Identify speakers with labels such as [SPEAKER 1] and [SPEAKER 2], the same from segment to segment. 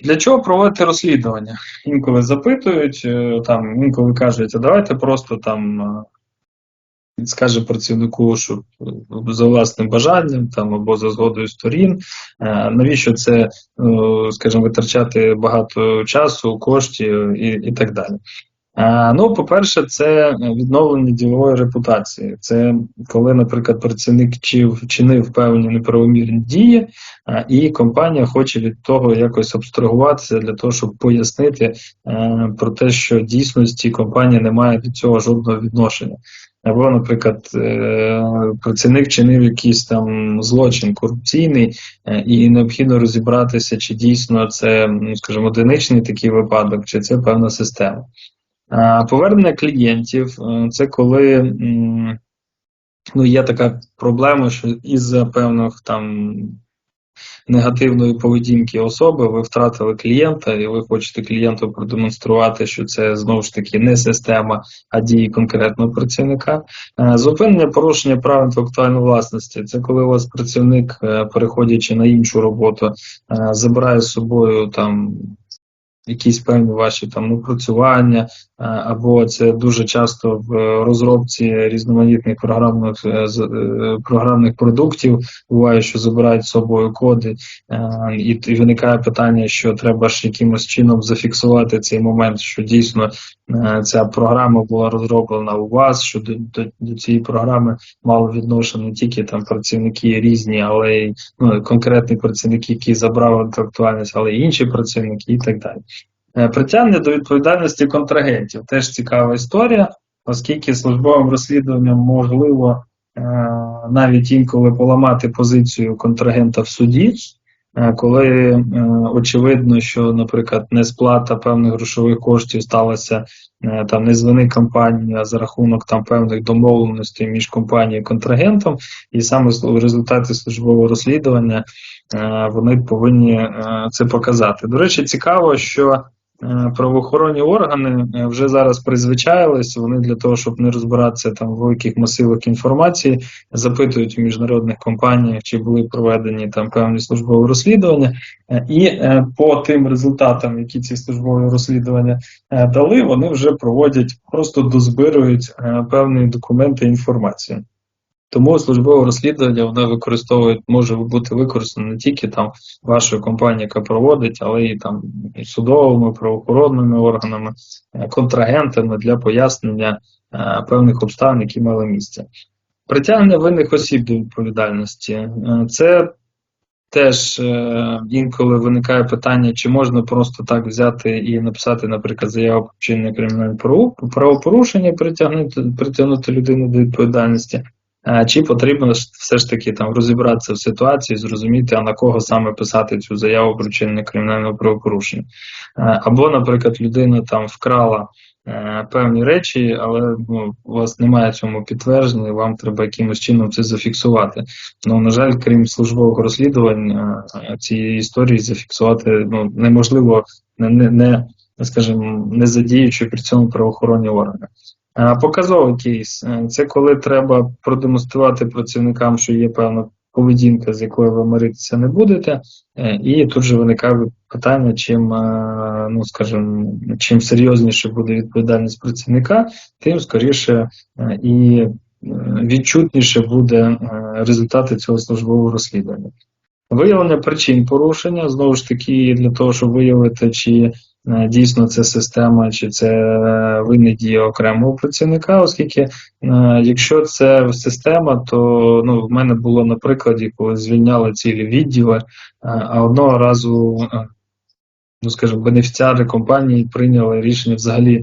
[SPEAKER 1] Для чого проводити розслідування? Інколи запитують, е, там, інколи кажуть, а давайте просто там е, скаже працівнику, що е, за власним бажанням там, або за згодою сторін. Навіщо це, скажімо, витрачати багато часу, коштів і, і так далі. Е, Ну, по-перше, це відновлення ділової репутації. Це коли, наприклад, працівник вчинив певні неправомірні дії, е, і компанія хоче від того якось абстрагуватися для того, щоб пояснити е, про те, що дійсності компанія не має до цього жодного відношення. Або, наприклад, е, працівник вчинив якийсь там злочин корупційний, е, і необхідно розібратися, чи дійсно це, скажімо, одиничний такий випадок, чи це певна система. Повернення клієнтів е, це коли ну, є така проблема, що із-за певних там негативної поведінки особи ви втратили клієнта, і ви хочете клієнту продемонструвати, що це знову ж таки не система, а дії конкретного працівника. Е, Зупинення порушення прав інтелектуальної власності це коли у вас працівник, е, переходячи на іншу роботу, забирає з собою там. Якісь певні ваші там напрацювання, е, або це дуже часто в розробці різноманітних програмних е, е, програмних продуктів буває, що забирають з собою коди, і, виникає питання, що треба ж якимось чином зафіксувати цей момент, що дійсно ця програма була розроблена у вас, що до, до, до цієї програми мало відношення не тільки там працівники різні, але й ну, конкретні працівники, які забрали інтелектуальність, але й інші працівники і так далі. Е, Притягнення до відповідальності контрагентів теж цікава історія, оскільки службовим розслідуванням можливо е, навіть інколи поламати позицію контрагента в суді, е, коли очевидно, що, наприклад, несплата певних грошових коштів сталася там не з вини компанії, а за рахунок там певних домовленостей між компанією і контрагентом, і саме в результаті службового розслідування вони повинні це показати. До речі, цікаво, що правоохоронні органи е, вже зараз призвичаїлись. Вони для того, щоб не розбиратися там в великих масивах інформації, запитують у міжнародних компаніях, чи були проведені там певні службові розслідування, Е, і е, по тим результатам, які ці службові розслідування е, дали, вони вже проводять, просто дозбирують е, певні документи інформацію. Тому службове розслідування воно використовує, може бути використано не тільки там вашою компанією, яка проводить, але і там судовими, правоохоронними органами, е, контрагентами для пояснення е, певних обставин, які мали місце. Притягнення винних осіб до відповідальності. Е, Це теж е, інколи виникає питання, чи можна просто так взяти і написати, наприклад, заяву про вчинення кримінального правопорушення, притягнути, притягнути людину до відповідальності. Чи потрібно все ж таки там розібратися в ситуації, зрозуміти, а на кого саме писати цю заяву про вчинення кримінального правопорушення? Е, Або, наприклад, людина там вкрала е, певні речі, але ну, у вас немає цьому підтвердження, вам треба якимось чином це зафіксувати. Ну, на жаль, крім службового розслідування, е, цієї історії зафіксувати ну, неможливо, не, не, не скажімо, не задіючи при цьому правоохоронні органи. Показовий кейс Е, це коли треба продемонструвати працівникам, що є певна поведінка, з якою ви миритися не будете, е, і тут же виникає питання, чим, е, ну скажімо, чим серйозніше буде відповідальність працівника, тим скоріше і відчутніше буде результати цього службового розслідування. Виявлення причин порушення знову ж таки для того, щоб виявити, чи дійсно це система, чи це е, винні дії окремого працівника, оскільки е, якщо це система, то ну, в мене було на прикладі, коли звільняли цілі відділи, е, а одного разу, е, ну скажімо, бенефіціари компанії прийняли рішення взагалі е,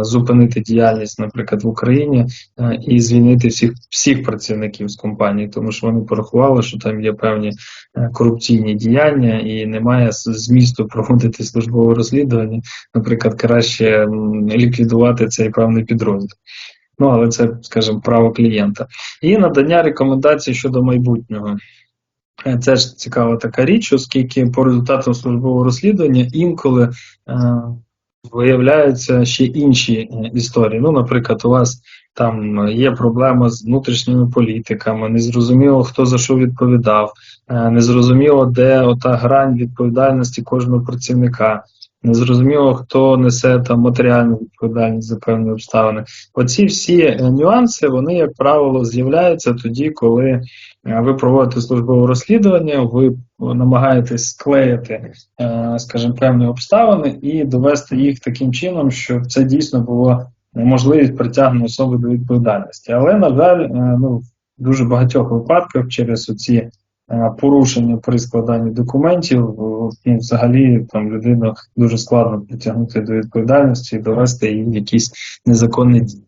[SPEAKER 1] зупинити діяльність, наприклад, в Україні е, і звільнити всіх всіх працівників з компанії, тому що вони порахували, що там є певні е, корупційні діяння і немає змісту проводити службове розслідування. Наприклад, краще ліквідувати цей певний підрозділ. Ну, але це, скажімо, право клієнта. І надання рекомендацій щодо майбутнього. Це ж цікава така річ, оскільки по результатам службового розслідування інколи е, виявляються ще інші е, історії. Ну, наприклад, у вас там є проблема з внутрішніми політиками, незрозуміло, хто за що відповідав, е, незрозуміло, де ота грань відповідальності кожного працівника. Незрозуміло, хто несе там матеріальну відповідальність за певні обставини. Оці всі е, нюанси, вони, як правило, з'являються тоді, коли е, ви проводите службове розслідування, ви намагаєтесь склеїти, е, скажімо, певні обставини і довести їх таким чином, щоб це дійсно було можливість притягнення особи до відповідальності. Але, на жаль, ну, в дуже багатьох випадках через оці порушення при складанні документів, о, ну, взагалі там людину дуже складно притягнути до відповідальності і довести її якісь незаконні дії.